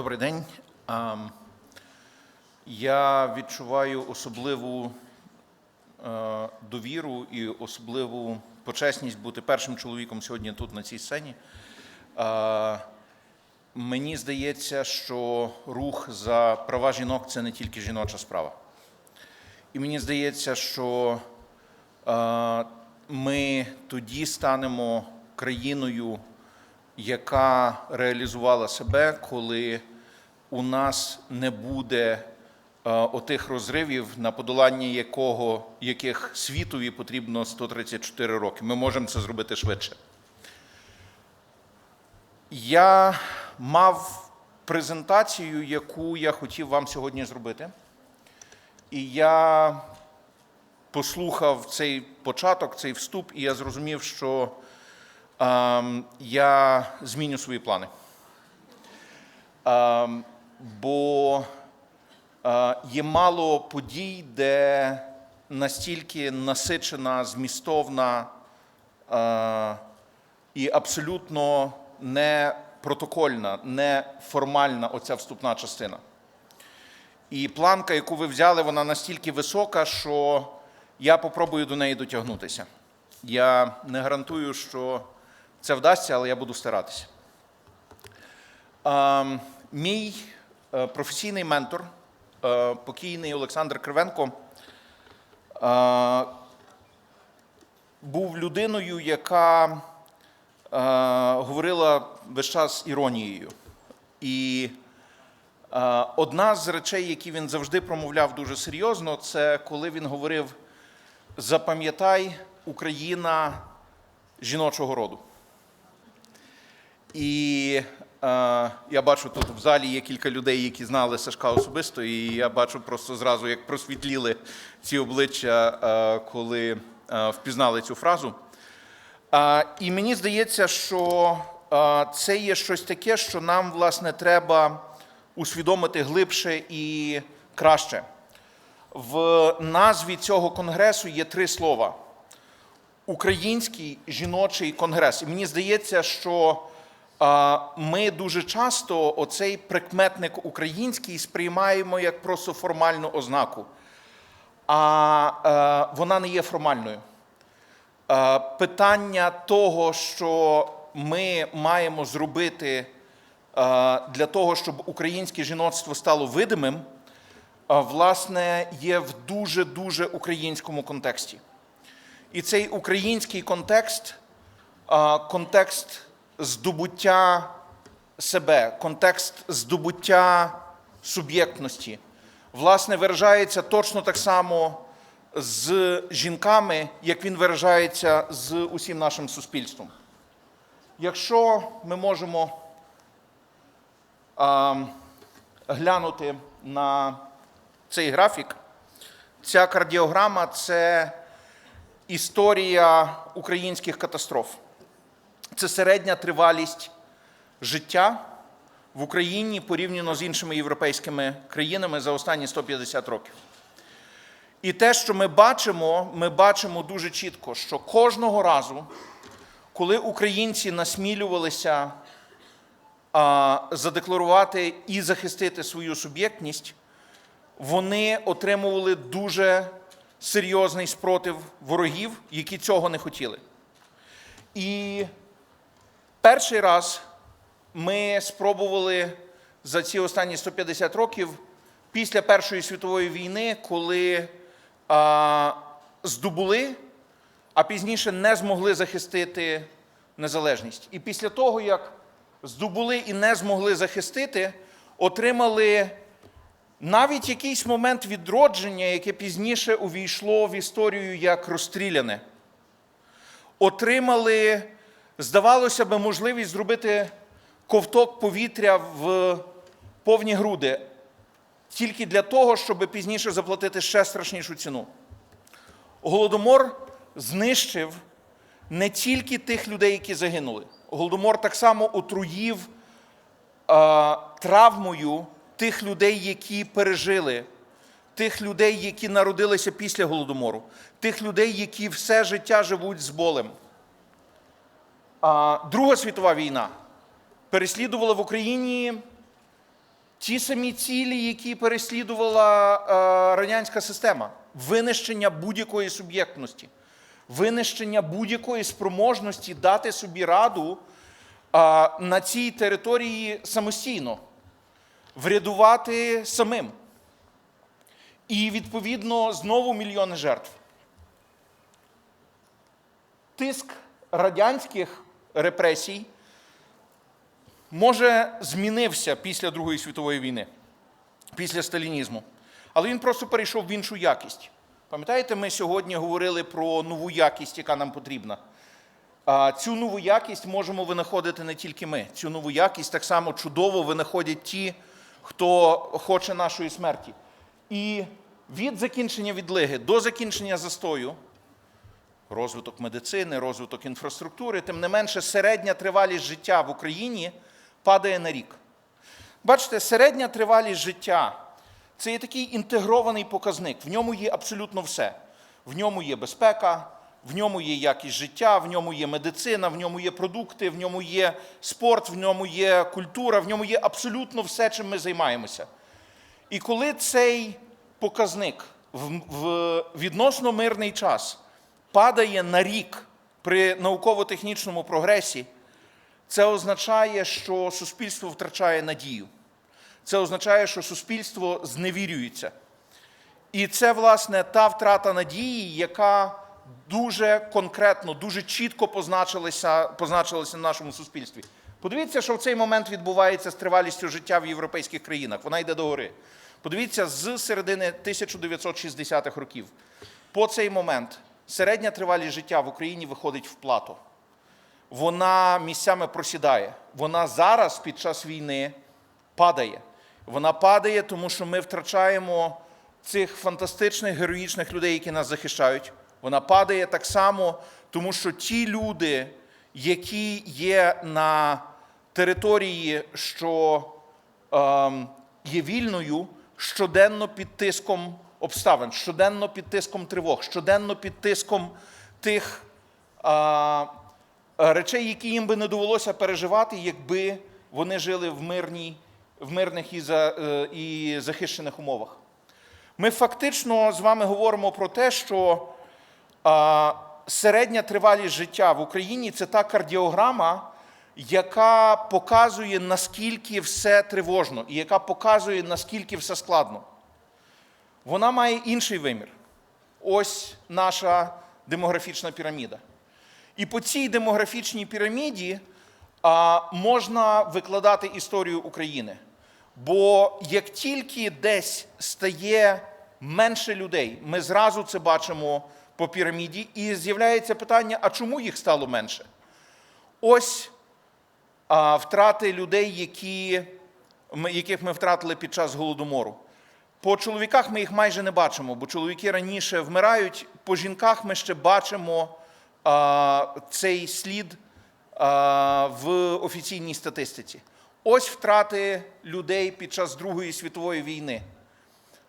Добрий день. Я відчуваю особливу е, довіру і особливу почесність бути першим чоловіком сьогодні тут, на цій сцені. Е, Мені здається, що рух за права жінок це не тільки жіноча справа. І мені здається, що е, ми тоді станемо країною, яка реалізувала себе, коли у нас не буде е, отих розривів, на подолання якого, яких світові потрібно 134 роки. Ми можемо це зробити швидше. Я мав презентацію, яку я хотів вам сьогодні зробити. І я послухав цей початок, цей вступ, і я зрозумів, що ем, я зміню свої плани. Ем, бо е, є мало подій, де настільки насичена, змістовна е, і абсолютно не протокольна, не формальна оця вступна частина. І планка, яку ви взяли, вона настільки висока, що я попробую до неї дотягнутися. Я не гарантую, що це вдасться, але я буду старатися. Ем, Мій професійний ментор, е, покійний Олександр Кривенко, е, був людиною, яка е, говорила весь час іронією. І е, одна з речей, які він завжди промовляв дуже серйозно, це коли він говорив: запам'ятай, Україна жіночого роду. І е, я бачу тут в залі є кілька людей, які знали Сашка особисто, і я бачу просто зразу, як просвітліли ці обличчя, е, коли е, впізнали цю фразу. Е, і мені здається, що е, це є щось таке, що нам, власне, треба усвідомити глибше і краще. В назві цього конгресу є три слова: Український жіночий конгрес. І мені здається, що ми дуже часто оцей прикметник український сприймаємо як просто формальну ознаку, а е, вона не є формальною. Е, Питання того, що ми маємо зробити е, для того, щоб українське жіноцтво стало видимим, власне, є в дуже-дуже українському контексті. І цей український контекст контекст здобуття себе, контекст здобуття суб'єктності, власне, виражається точно так само з жінками, як він виражається з усім нашим суспільством. Якщо ми можемо а, глянути на цей графік, ця кардіограма це історія українських катастроф. Це середня тривалість життя в Україні порівняно з іншими європейськими країнами за останні 150 років. І те, що ми бачимо, ми бачимо дуже чітко, що кожного разу, коли українці насмілювалися а, задекларувати і захистити свою суб'єктність, вони отримували дуже серйозний спротив ворогів, які цього не хотіли. І перший раз ми спробували за ці останні 150 років після Першої світової війни, коли а, здобули, а пізніше не змогли захистити незалежність. І після того, як здобули і не змогли захистити, отримали навіть якийсь момент відродження, яке пізніше увійшло в історію як розстріляне, отримали, здавалося би, можливість зробити ковток повітря в повні груди, тільки для того, щоб пізніше заплатити ще страшнішу ціну. Голодомор знищив не тільки тих людей, які загинули. Голодомор так само отруїв е, травмою тих людей, які пережили, тих людей, які народилися після голодомору, тих людей, які все життя живуть з болем. Друга світова війна переслідувала в Україні ті самі цілі, які переслідувала е, радянська система: винищення будь-якої суб'єктності, винищення будь-якої спроможності дати собі раду на цій території самостійно, врядувати самим. І відповідно знову мільйони жертв. Тиск радянських репресій може змінився після Другої світової війни, після сталінізму. Але він просто перейшов в іншу якість. Пам'ятаєте, ми сьогодні говорили про нову якість, яка нам потрібна. Цю нову якість можемо винаходити не тільки ми. Цю нову якість так само чудово винаходять ті, хто хоче нашої смерті. І від закінчення відлиги до закінчення застою, розвиток медицини, розвиток інфраструктури, тим не менше, середня тривалість життя в Україні падає на рік. Бачите, середня тривалість життя це є такий інтегрований показник. В ньому є абсолютно все. В ньому є безпека, в ньому є якість життя, в ньому є медицина, в ньому є продукти, в ньому є спорт, в ньому є культура, в ньому є абсолютно все, чим ми займаємося. І коли цей показник в, відносно мирний час падає на рік при науково-технічному прогресі, це означає, що суспільство втрачає надію. Це означає, що суспільство зневірюється. І це, власне, та втрата надії, яка дуже конкретно, дуже чітко позначилася, позначилася в нашому суспільстві. Подивіться, що в цей момент відбувається з тривалістю життя в європейських країнах. Вона йде догори. Подивіться, з середини 1960-х років по цей момент середня тривалість життя в Україні виходить в плато. Вона місцями просідає. Вона зараз під час війни падає. Вона падає, тому що ми втрачаємо цих фантастичних героїчних людей, які нас захищають. Вона падає так само, тому що ті люди, які є на території, що ем, є вільною, щоденно під тиском обставин, щоденно під тиском тривог, щоденно під тиском тих а, речей, які їм би не довелося переживати, якби вони жили в, мирній, в мирних і, за, е, і захищених умовах. Ми фактично з вами говоримо про те, що а, середня тривалість життя в Україні це та кардіограма, яка показує, наскільки все тривожно, і яка показує, наскільки все складно. Вона має інший вимір. Ось наша демографічна піраміда. І по цій демографічній піраміді а, можна викладати історію України. Бо як тільки десь стає менше людей, ми зразу це бачимо по піраміді, і з'являється питання: а чому їх стало менше? Ось а, втрати людей, які, яких ми втратили під час голодомору. По чоловіках ми їх майже не бачимо, бо чоловіки раніше вмирають. По жінках ми ще бачимо а, цей слід а, в офіційній статистиці. Ось втрати людей під час Другої світової війни.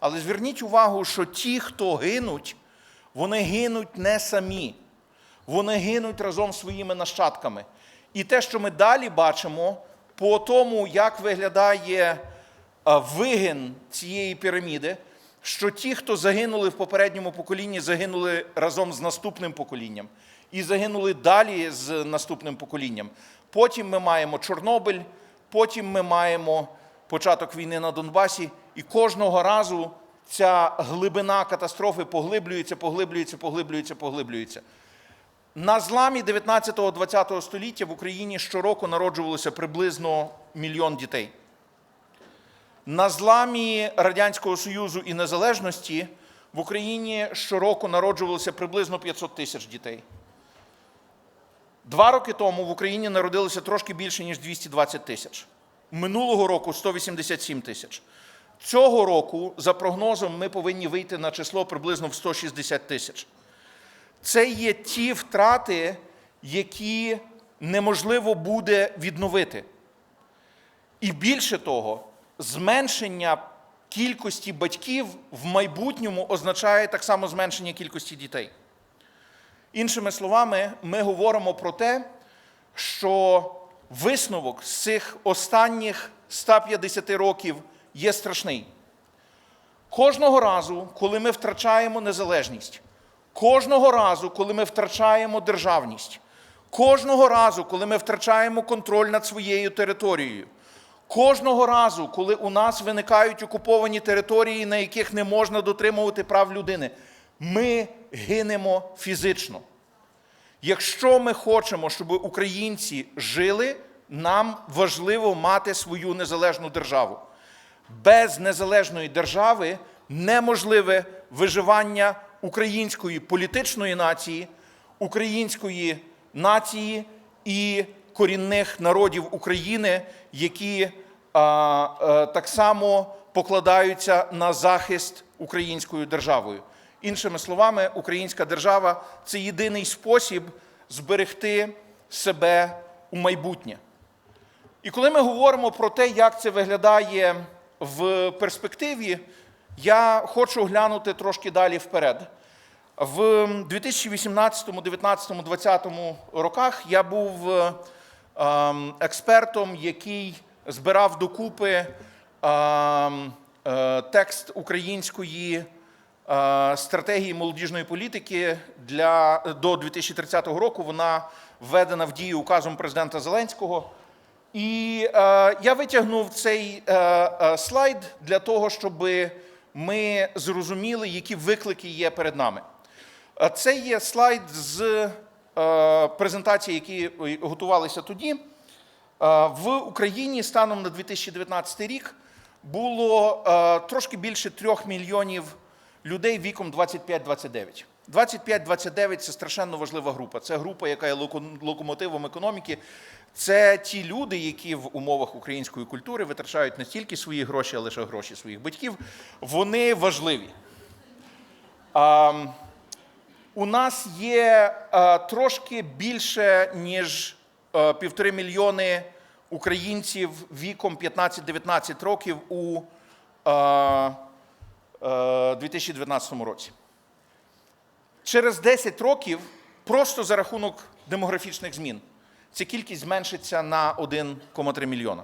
Але зверніть увагу, що ті, хто гинуть, вони гинуть не самі. Вони гинуть разом з своїми нащадками. І те, що ми далі бачимо, по тому, як виглядає а, вигин цієї піраміди, що ті, хто загинули в попередньому поколінні, загинули разом з наступним поколінням. І загинули далі з наступним поколінням. Потім ми маємо Чорнобиль, потім ми маємо початок війни на Донбасі, і кожного разу ця глибина катастрофи поглиблюється, поглиблюється, поглиблюється, поглиблюється. На зламі 19-20 століття в Україні щороку народжувалося приблизно мільйон дітей. На зламі Радянського Союзу і незалежності в Україні щороку народжувалося приблизно 500 тисяч дітей. Два роки тому в Україні народилося трошки більше, ніж 220 тисяч. Минулого року 187 тисяч. Цього року, за прогнозом, ми повинні вийти на число приблизно в 160 тисяч. Це є ті втрати, які неможливо буде відновити. І більше того, зменшення кількості батьків в майбутньому означає так само зменшення кількості дітей. Іншими словами, ми говоримо про те, що висновок з цих останніх 150 років є страшний. Кожного разу, коли ми втрачаємо незалежність, кожного разу, коли ми втрачаємо державність, кожного разу, коли ми втрачаємо контроль над своєю територією, кожного разу, коли у нас виникають окуповані території, на яких не можна дотримувати прав людини, ми гинемо фізично. Якщо ми хочемо, щоб українці жили, нам важливо мати свою незалежну державу. Без незалежної держави неможливе виживання української політичної нації, української нації і корінних народів України, які а, а, так само покладаються на захист українською державою. Іншими словами, українська держава це єдиний спосіб зберегти себе у майбутнє. І коли ми говоримо про те, як це виглядає в перспективі, я хочу глянути трошки далі вперед. В 2018, 2019, 2020 роках я був ем, експертом, який збирав докупи ем, е, текст української е, стратегії молодіжної політики для, до 2030 року. Вона введена в дію указом президента Зеленського. І е, я витягнув цей е, е, слайд для того, щоб ми зрозуміли, які виклики є перед нами. Е, Це є слайд з презентації, які готувалися тоді. Е, В Україні станом на 2019 рік було е, трошки більше трьох мільйонів людей віком 25-29. 25-29 – це страшенно важлива група. Це група, яка є локомотивом економіки. Це ті люди, які в умовах української культури витрачають не стільки свої гроші, а лише гроші своїх батьків. Вони важливі. У нас є трошки більше, ніж а, півтори мільйони українців віком 15-19 років у а, а, 2019 році. Через 10 років, просто за рахунок демографічних змін, ця кількість зменшиться на 1,3 мільйона.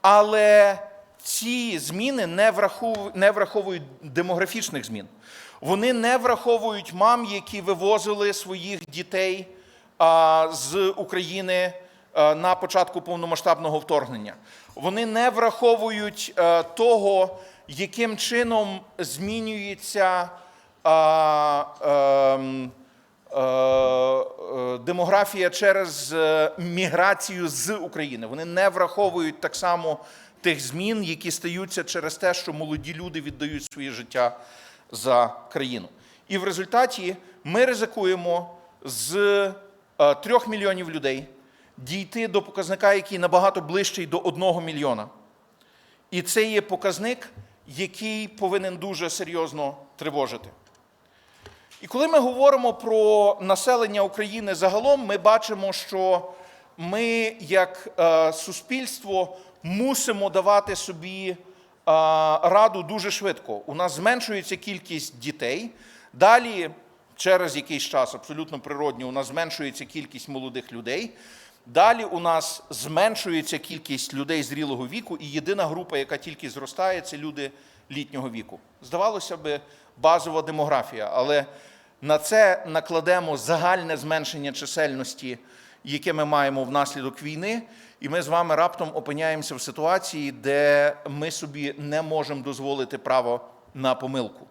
Але ці зміни не враховують демографічних змін. Вони не враховують мам, які вивозили своїх дітей з України на початку повномасштабного вторгнення. Вони не враховують того, яким чином змінюється ем, е, е, демографія через е, міграцію з України. Вони не враховують так само тих змін, які стаються через те, що молоді люди віддають своє життя за країну. І в результаті ми ризикуємо з е, трьох мільйонів людей дійти до показника, який набагато ближчий до одного мільйона. І це є показник, який повинен дуже серйозно тривожити. І коли ми говоримо про населення України загалом, ми бачимо, що ми, як е, суспільство, мусимо давати собі раду дуже швидко. У нас зменшується кількість дітей. Далі, через якийсь час, абсолютно природньо, у нас зменшується кількість молодих людей. Далі у нас зменшується кількість людей зрілого віку, і єдина група, яка тільки зростає, це люди літнього віку. Здавалося би, базова демографія, але на це накладемо загальне зменшення чисельності, яке ми маємо внаслідок війни, і ми з вами раптом опиняємося в ситуації, де ми собі не можемо дозволити право на помилку.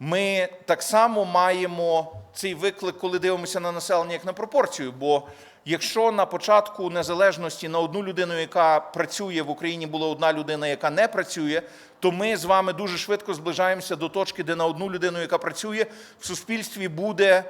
Ми так само маємо цей виклик, коли дивимося на населення як на пропорцію. Бо якщо на початку незалежності на одну людину, яка працює в Україні, була одна людина, яка не працює, то ми з вами дуже швидко зближаємося до точки, де на одну людину, яка працює, в суспільстві буде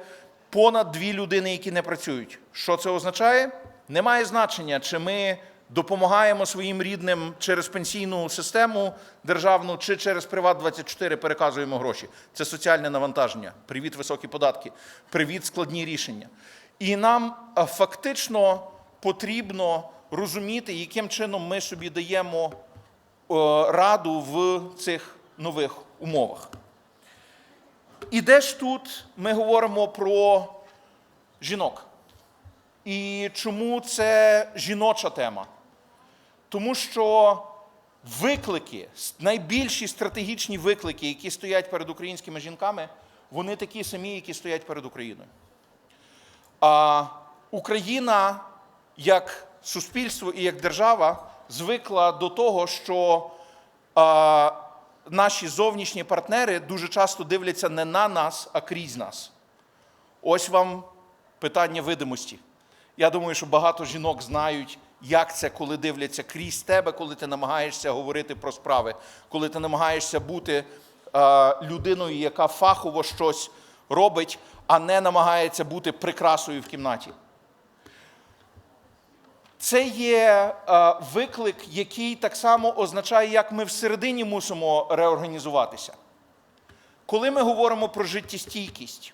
понад дві людини, які не працюють. Що це означає? Немає значення, чи ми допомагаємо своїм рідним через пенсійну систему державну чи через Приват 24 переказуємо гроші. Це соціальне навантаження. Привіт, високі податки, привіт, складні рішення. І нам фактично потрібно розуміти, яким чином ми собі даємо раду в цих нових умовах. І де ж тут ми говоримо про жінок? І чому це жіноча тема? Тому що виклики, найбільші стратегічні виклики, які стоять перед українськими жінками, вони такі самі, які стоять перед Україною. А Україна як суспільство і як держава звикла до того, що а, наші зовнішні партнери дуже часто дивляться не на нас, а крізь нас. Ось вам питання видимості. Я думаю, що багато жінок знають, як це, коли дивляться крізь тебе, коли ти намагаєшся говорити про справи, коли ти намагаєшся бути е, людиною, яка фахово щось робить, а не намагається бути прикрасою в кімнаті. Це є е, виклик, який так само означає, як ми всередині мусимо реорганізуватися. Коли ми говоримо про життєстійкість,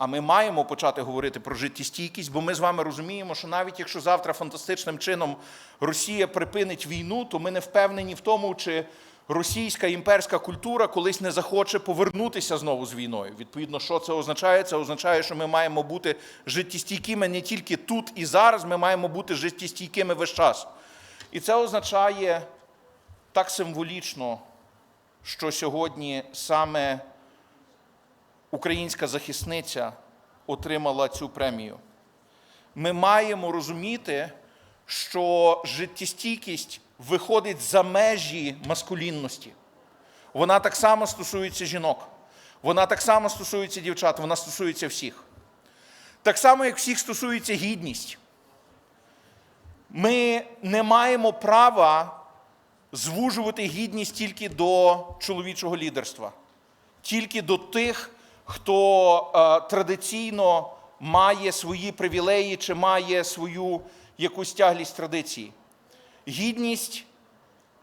а ми маємо почати говорити про життєстійкість, бо ми з вами розуміємо, що навіть якщо завтра фантастичним чином Росія припинить війну, то ми не впевнені в тому, чи російська імперська культура колись не захоче повернутися знову з війною. Відповідно, що це означає? Це означає, що ми маємо бути життєстійкими не тільки тут і зараз, ми маємо бути життєстійкими весь час. І це означає так символічно, що сьогодні саме українська захисниця отримала цю премію. Ми маємо розуміти, що життєстійкість виходить за межі маскулінності. Вона так само стосується жінок, вона так само стосується дівчат, вона стосується всіх. Так само, як всіх стосується гідність. Ми не маємо права звужувати гідність тільки до чоловічого лідерства тільки до тих, хто е, традиційно має свої привілеї чи має свою якусь тяглість традиції. Гідність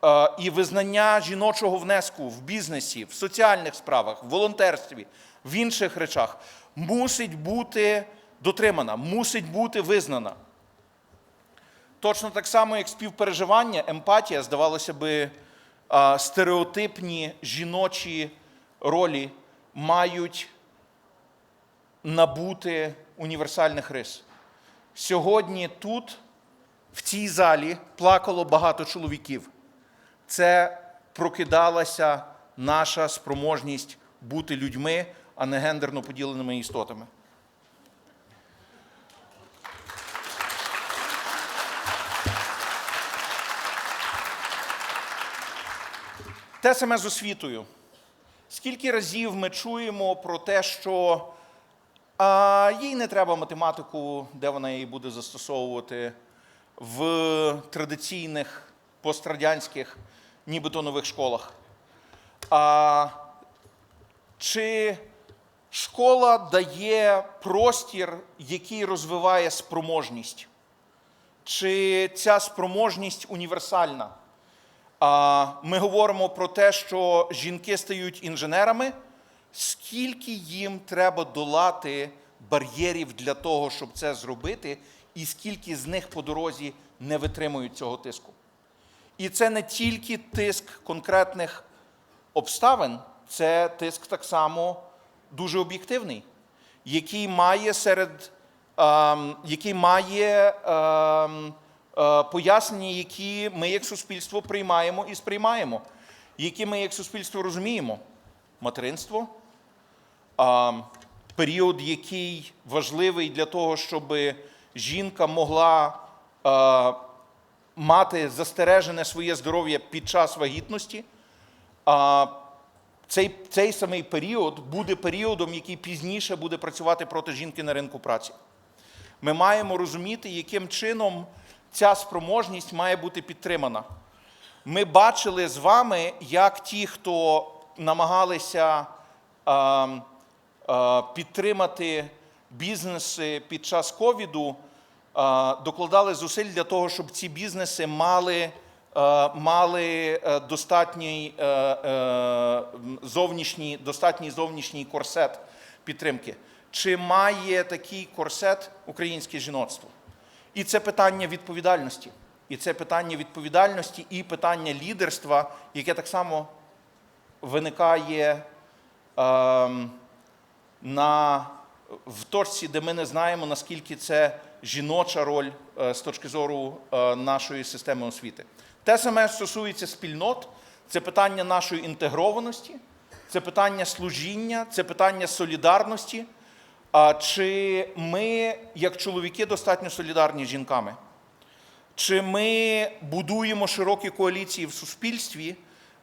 е, і визнання жіночого внеску в бізнесі, в соціальних справах, в волонтерстві, в інших речах мусить бути дотримана, мусить бути визнана. Точно так само, як співпереживання, емпатія, здавалося би, стереотипні жіночі ролі мають набути універсальних рис. Сьогодні тут, в цій залі, плакало багато чоловіків. Це прокидалася наша спроможність бути людьми, а не гендерно поділеними істотами. Те саме з освітою. Скільки разів ми чуємо про те, що а, їй не треба математику, де вона її буде застосовувати в традиційних пострадянських, нібито нових школах. А, чи школа дає простір, який розвиває спроможність? Чи ця спроможність універсальна? Ми говоримо про те, що жінки стають інженерами. Скільки їм треба долати бар'єрів для того, щоб це зробити, і скільки з них по дорозі не витримують цього тиску? І це не тільки тиск конкретних обставин, це тиск так само дуже об'єктивний, який має серед ем, який має ем, пояснення, які ми як суспільство приймаємо і сприймаємо, які ми як суспільство розуміємо. Материнство, період, який важливий для того, щоб жінка могла е, мати застережене своє здоров'я під час вагітності. Цей, цей самий період буде періодом, який пізніше буде працювати проти жінки на ринку праці. Ми маємо розуміти, яким чином ця спроможність має бути підтримана. Ми бачили з вами, як ті, хто намагалися е, е, підтримати бізнеси під час ковіду, е, докладали зусиль для того, щоб ці бізнеси мали, е, мали е, достатній, е, зовнішній, достатній зовнішній корсет підтримки. Чи має такий корсет українське жіноцтво? І це питання відповідальності. І це питання відповідальності і питання лідерства, яке так само виникає ем, на, в точці, де ми не знаємо, наскільки це жіноча роль е, з точки зору е, нашої системи освіти. Те саме стосується спільнот, це питання нашої інтегрованості, це питання служіння, це питання солідарності. А чи ми, як чоловіки, достатньо солідарні з жінками? Чи ми будуємо широкі коаліції в суспільстві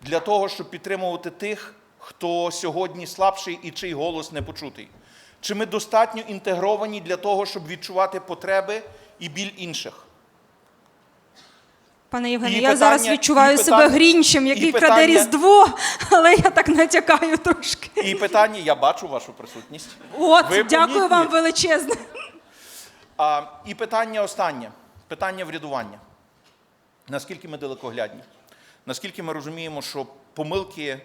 для того, щоб підтримувати тих, хто сьогодні слабший і чий голос не почутий? Чи ми достатньо інтегровані для того, щоб відчувати потреби і біль інших? Пане Євгене, І я питання- зараз відчуваю і себе питання- грінчем, який питання- краде Різдво, але я так натякаю трошки. І питання: я бачу вашу присутність. От, Ви дякую помітні. вам величезне. А, і питання останнє питання врядування. Наскільки ми далекоглядні? Наскільки ми розуміємо, що помилки,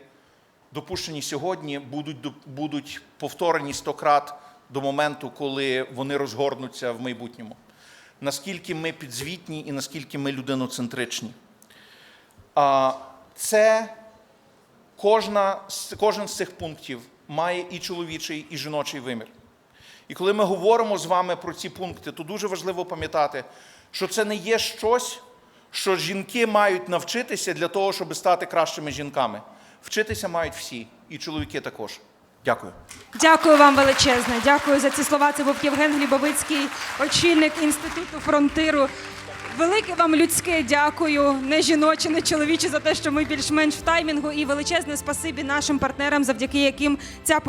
допущені сьогодні, будуть, будуть повторені сто крат до моменту, коли вони розгорнуться в майбутньому? Наскільки ми підзвітні і наскільки ми людиноцентричні? Це кожна, кожен з цих пунктів має і чоловічий, і жіночий вимір. І коли ми говоримо з вами про ці пункти, то дуже важливо пам'ятати, що це не є щось, що жінки мають навчитися для того, щоб стати кращими жінками. Вчитися мають всі, і чоловіки також. Дякую. Дякую вам величезне. Дякую за ці слова. Це був Євген Глібовицький, очільник інституту фронтиру. Велике вам людське дякую, не жіноче, не чоловіче, за те, що ми більш-менш в таймінгу. І величезне спасибі нашим партнерам, завдяки яким ця